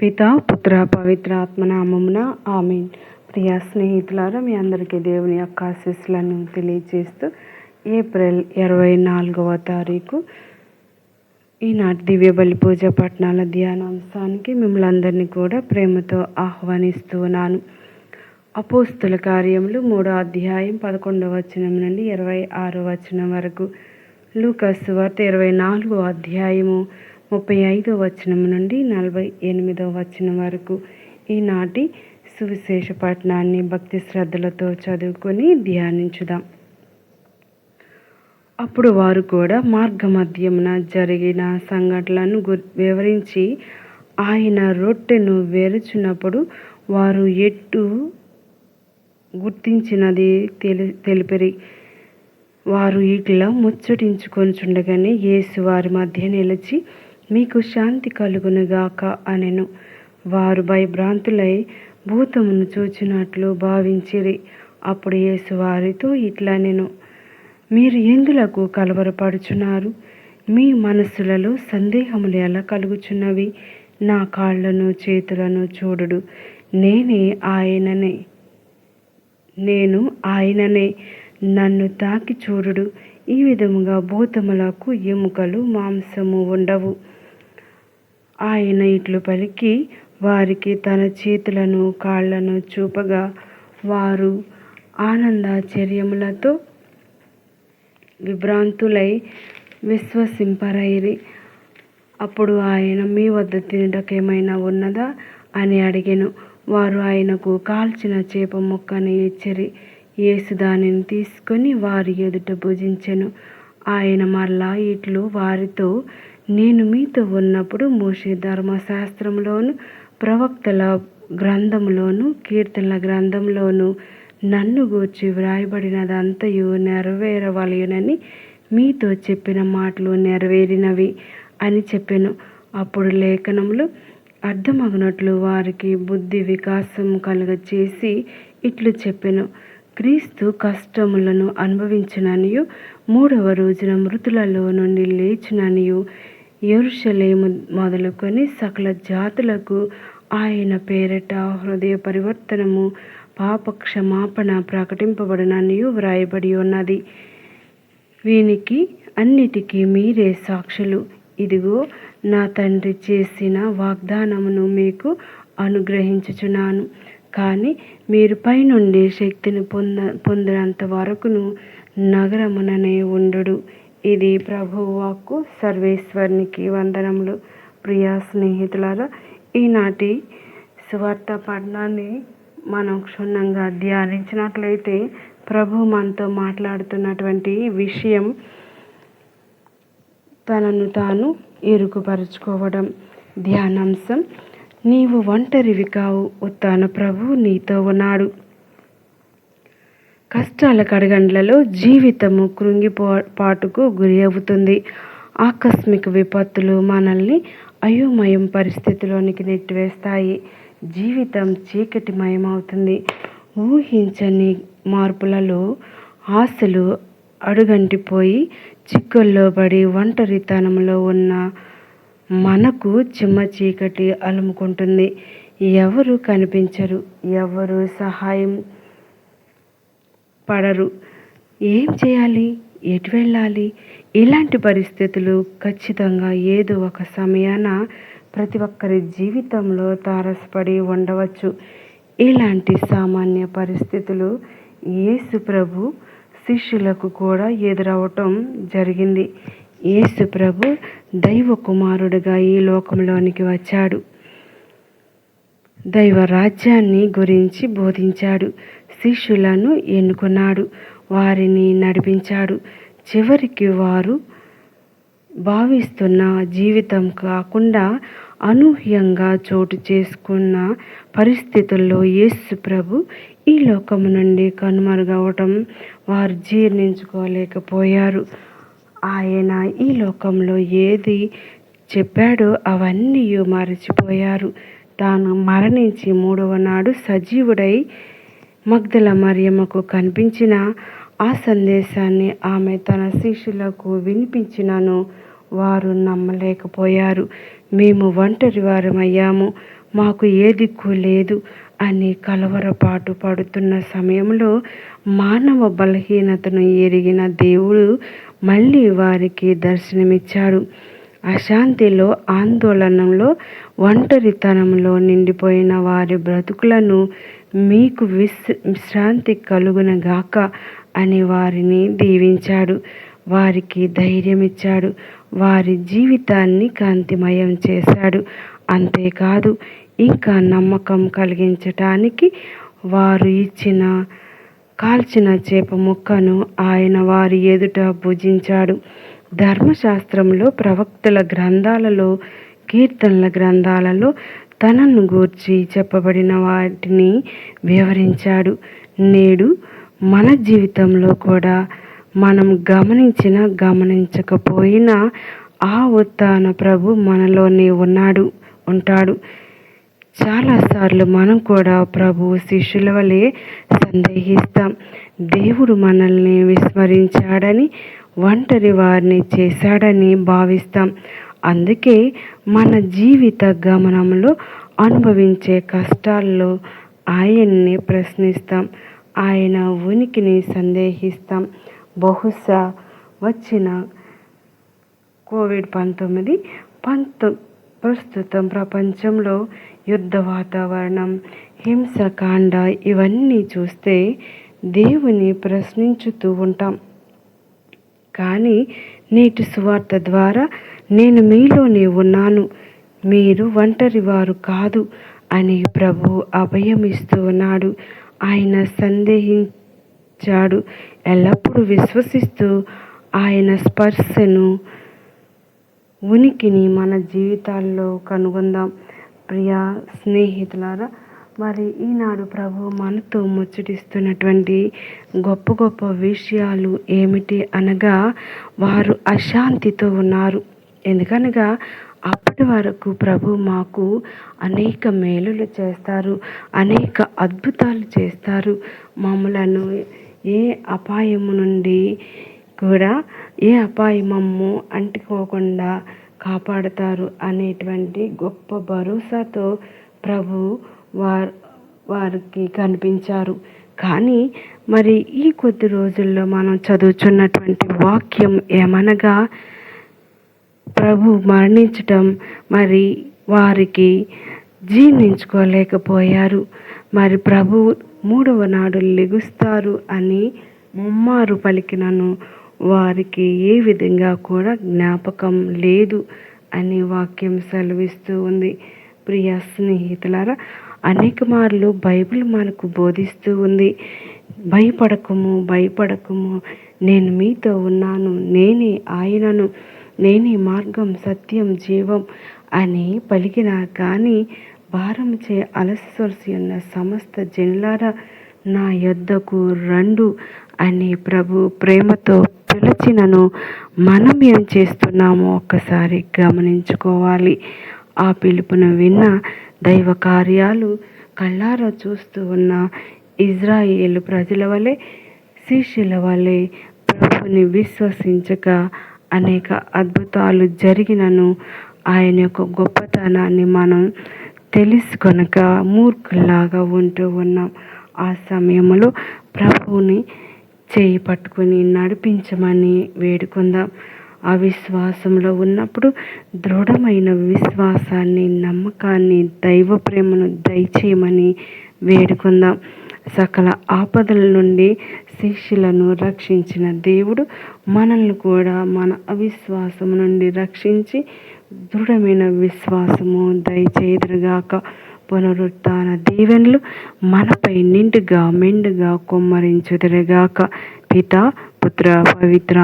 పిత పుత్ర పవిత్ర ఆత్మనామమున ఆమెన్. ప్రియ స్నేహితులారా మీ అందరికీ దేవుని యొక్క ఆశీస్సులను తెలియజేస్తూ ఏప్రిల్ ఇరవై నాలుగవ తారీఖు ఈనాటి దివ్య బలి పూజ పట్టణాల ధ్యానాంశానికి మిమ్మల్ని అందరినీ కూడా ప్రేమతో ఆహ్వానిస్తూ ఉన్నాను. అపోస్తుల కార్యములు మూడో అధ్యాయం పదకొండవ వచనం నుండి ఇరవై ఆరో వచనం వరకు. లూకస్ వార్త ఇరవై నాలుగో అధ్యాయము ముప్పై ఐదో వచనం నుండి నలభై ఎనిమిదో వచనం వరకు ఈనాటి సువిశేష పట్టణాన్ని భక్తి శ్రద్ధలతో చదువుకొని ధ్యానించుదాం. అప్పుడు వారు కూడా మార్గమధ్యమున జరిగిన సంఘటనలను వివరించి ఆయన రొట్టెను వేరుచున్నప్పుడు వారు ఎట్టు గుర్తించినది తెలి తెలిపిరి. వారు ఇట్లా ముచ్చటించుకొనిచుండగానే యేసు వారి మధ్య నిలిచి మీకు శాంతి కలుగునుగాక అనెను. వారు భయభ్రాంతులై భూతమును చూచినట్లు భావించిరి. అప్పుడు యేసు వారితో ఇట్లా నేను మీరు ఎందులకు కలవరపడుచున్నారు? మీ మనస్సులలో సందేహములు ఎలా కలుగుచున్నవి? నా కాళ్ళను చేతులను చూడుడు. నేనే ఆయననే. నేను ఆయననే. నన్ను తాకి చూడుడు. ఈ విధముగా భూతములకు ఎముకలు మాంసము ఉండవు. ఆయన ఇట్లు పలికి వారికి తన చేతులను కాళ్ళను చూపగా వారు ఆనందాచర్యములతో విభ్రాంతులై విశ్వసింపరైరి. అప్పుడు ఆయన మీ వద్ద తినటకేమైనా ఉన్నదా? అని అడిగాను. వారు ఆయనకు కాల్చిన చేప మొక్కని ఇచ్చిరి. యేసు దానిని తీసుకొని వారి ఎదుట భుజించెను. ఆయన మరలా ఇట్లు వారితో నేను మీతో ఉన్నప్పుడు మోషే ధర్మశాస్త్రంలోను ప్రవక్తల గ్రంథంలోను కీర్తనల గ్రంథంలోను నన్ను గూర్చి వ్రాయబడినదంతయు నెరవేరవలయునని మీతో చెప్పిన మాటలు నెరవేరినవి అని చెప్పాను. అప్పుడు లేఖనములు అర్థమగినట్లు వారికి బుద్ధి వికాసం కలుగ చేసి ఇట్లు చెప్పాను. క్రీస్తు కష్టములను అనుభవించిననియు మూడవ రోజున మృతులలో నుండి లేచిననియు ఎరుషలేము మొదలుకొని సకల జాతులకు ఆయన పేరట హృదయ పరివర్తనము పాప క్షమాపణ ప్రకటింపబడిననియు వ్రాయబడి ఉన్నది. వీనికి అన్నిటికీ మీరే సాక్షులు. ఇదిగో నా తండ్రి చేసిన వాగ్దానమును మీకు అనుగ్రహించుచున్నాను. కానీ మీరు పైనుండి శక్తిని పొంద పొందినంత వరకును నగరముననే ఉండు ఇది ప్రభువు వాక్కు సర్వేశ్వరునికి వందనములు. ప్రియా స్నేహితులారా ఈనాటి సువార్త పఠనాన్ని మనం క్షుణ్ణంగా ధ్యానించినట్లయితే ప్రభు మనతో మాట్లాడుతున్నటువంటి విషయం తనను తాను ఇరుకుపరుచుకోవడం. ధ్యానాంశం నీవు ఒంటరివి కావు ఉత్తాన ప్రభు నీతో ఉన్నాడు. కష్టాల కడగండ్లలో జీవితము కృంగిపో పాటుకు గురి అవుతుంది. ఆకస్మిక విపత్తులు మనల్ని అయోమయం పరిస్థితిలోనికి నెట్టివేస్తాయి. జీవితం చీకటిమయమవుతుంది. ఊహించని మార్పులలో ఆశలు అడుగంటిపోయి చిక్కుల్లో పడి ఒంటరితనంలో ఉన్న మనకు చిమ్మ చీకటి అలుముకుంటుంది. ఎవరు కనిపించరు? ఎవరు సహాయం పడరు. ఏం చేయాలి? ఎటు వెళ్ళాలి? ఇలాంటి పరిస్థితులు ఖచ్చితంగా ఏదో ఒక సమయాన ప్రతి ఒక్కరి జీవితంలో తారసపడి ఉండవచ్చు. ఇలాంటి సామాన్య పరిస్థితులు యేసు ప్రభు శిష్యులకు కూడా ఎదురవటం జరిగింది. యేసు ప్రభు దైవ కుమారుడిగా ఈ లోకంలోనికి వచ్చాడు. దైవ రాజ్యాన్ని గురించి బోధించాడు. శిష్యులను ఎన్నుకున్నాడు. వారిని నడిపించాడు. చివరికి వారు భావిస్తున్న జీవితం కాకుండా అనూహ్యంగా చోటు చేసుకున్న పరిస్థితుల్లో యేసు ప్రభు ఈ లోకము నుండి కనుమరుగవటం వారు జీర్ణించుకోలేకపోయారు. ఆయన ఈ లోకంలో ఏది చెప్పాడో అవన్నీ మరచిపోయారు. తాను మరణించి మూడవ నాడు సజీవుడై మగ్ధల మరియమ్మకు కనిపించిన ఆ సందేశాన్ని ఆమె తన శిష్యులకు వినిపించినను వారు నమ్మలేకపోయారు. మేము ఒంటరి వారమయ్యాము మాకు ఏ దిక్కు లేదు అని కలవరపాటు పడుతున్న సమయంలో మానవ బలహీనతను ఎరిగిన దేవుడు మళ్ళీ వారికి దర్శనమిచ్చాడు. అశాంతిలో ఆందోళనలో ఒంటరితనంలో నిండిపోయిన వారి బ్రతుకులను మీకు విశ్ విశ్రాంతి కలుగునగాక అని వారిని దీవించాడు. వారికి ధైర్యం ఇచ్చాడు. వారి జీవితాన్ని కాంతిమయం చేశాడు. అంతేకాదు ఇంకా నమ్మకం కలిగించటానికి వారు ఇచ్చిన కాల్చిన చేప ముక్కను ఆయన వారి ఎదుట భుజించాడు. ధర్మశాస్త్రంలో ప్రవక్తల గ్రంథాలలో కీర్తనల గ్రంథాలలో తనను గూర్చి చెప్పబడిన వాటిని వివరించాడు. నేడు మన జీవితంలో కూడా మనం గమనించిన గమనించకపోయినా ఆ ఉత్తాన ప్రభు మనలోనే ఉన్నాడు ఉంటాడు. చాలాసార్లు మనం కూడా ప్రభు శిష్యుల వలె సందేహిస్తాం. దేవుడు మనల్ని విస్మరించాడని ఒంటరి వారిని చేశాడని భావిస్తాం. అందుకే మన జీవిత గమనంలో అనుభవించే కష్టాల్లో ఆయన్ని ప్రశ్నిస్తాం. ఆయన ఉనికిని సందేహిస్తాం. బహుశా వచ్చిన కోవిడ్ పంతొమ్మిది పంతొ ప్రస్తుతం ప్రపంచంలో యుద్ధ వాతావరణం హింసకాండ ఇవన్నీ చూస్తే దేవుని ప్రశ్నించుతూ ఉంటాం. కానీ నేటి సువార్త ద్వారా నేను మీలోనే ఉన్నాను. మీరు ఒంటరి వారు కాదు అని ప్రభు అభయమిస్తూ ఉన్నాడు. ఆయన సందేహించాడు. ఎల్లప్పుడూ విశ్వసిస్తూ ఆయన స్పర్శను ఉనికిని మన జీవితాల్లో కనుగొందాం. ప్రియా స్నేహితులారా మరి ఈనాడు ప్రభు మనతో ముచ్చటిస్తున్నటువంటి గొప్ప గొప్ప విషయాలు ఏమిటి అనగా వారు అశాంతితో ఉన్నారు. ఎందుకనగా అప్పటి వరకు ప్రభు మాకు అనేక మేలులు చేస్తారు అనేక అద్భుతాలు చేస్తారు. మమ్మలను ఏ అపాయము నుండి కూడా ఏ అపాయమమ్ము అంటుకోకుండా కాపాడతారు అనేటువంటి గొప్ప భరోసాతో ప్రభు వారు వారికి కనిపించారు. కానీ మరి ఈ కొద్ది రోజుల్లో మనం చదువుచున్నటువంటి వాక్యం ఏమనగా ప్రభు మరణించటం మరి వారికి జీర్ణించుకోలేకపోయారు. మరి ప్రభు మూడవ నాడు లెగుస్తారు అని ముమ్మారు పలికినను వారికి ఏ విధంగా కూడా జ్ఞాపకం లేదు అని వాక్యం సెలవిస్తూ ఉంది. ప్రియ స్నేహితులారా అనేక మార్లు బైబిల్ మనకు బోధిస్తూ ఉంది. భయపడకము భయపడకము నేను మీతో ఉన్నాను నేనే ఆయనను నేనే మార్గం సత్యం జీవం అని పలికినా కానీ భారం చే అలసొలసి ఉన్న సమస్త జనులారా నా యొద్దకు రండు అని ప్రభు ప్రేమతో పిలిచినను మనం ఏం చేస్తున్నామో ఒక్కసారి గమనించుకోవాలి. ఆ పిలుపును విన్న దైవ కార్యాలు కళ్ళారా చూస్తూ ఉన్న ఇజ్రాయేల్ ప్రజల వలె శిష్యుల వలె ప్రభుని విశ్వసించక అనేక అద్భుతాలు జరిగినను ఆయన యొక్క గొప్పతనాన్ని మనం తెలుసుకొనక మూర్ఖుల్లాగా ఉంటూ ఉన్నాం. ఆ సమయంలో ప్రభువుని చేయి పట్టుకొని నడిపించమని వేడుకుందాం. అవిశ్వాసంలో ఉన్నప్పుడు దృఢమైన విశ్వాసాన్ని నమ్మకాన్ని దైవ ప్రేమను దయచేయమని వేడుకుందాం. సకల ఆపదల నుండి శిష్యులను రక్షించిన దేవుడు మనల్ని కూడా మన అవిశ్వాసం నుండి రక్షించి దృఢమైన విశ్వాసము దయచేదురుగాక పునరుత్న దీవెనలు మనపై నిండుగా మెండుగా కొమ్మరించుదరగాక. పిత పుత్ర పవిత్ర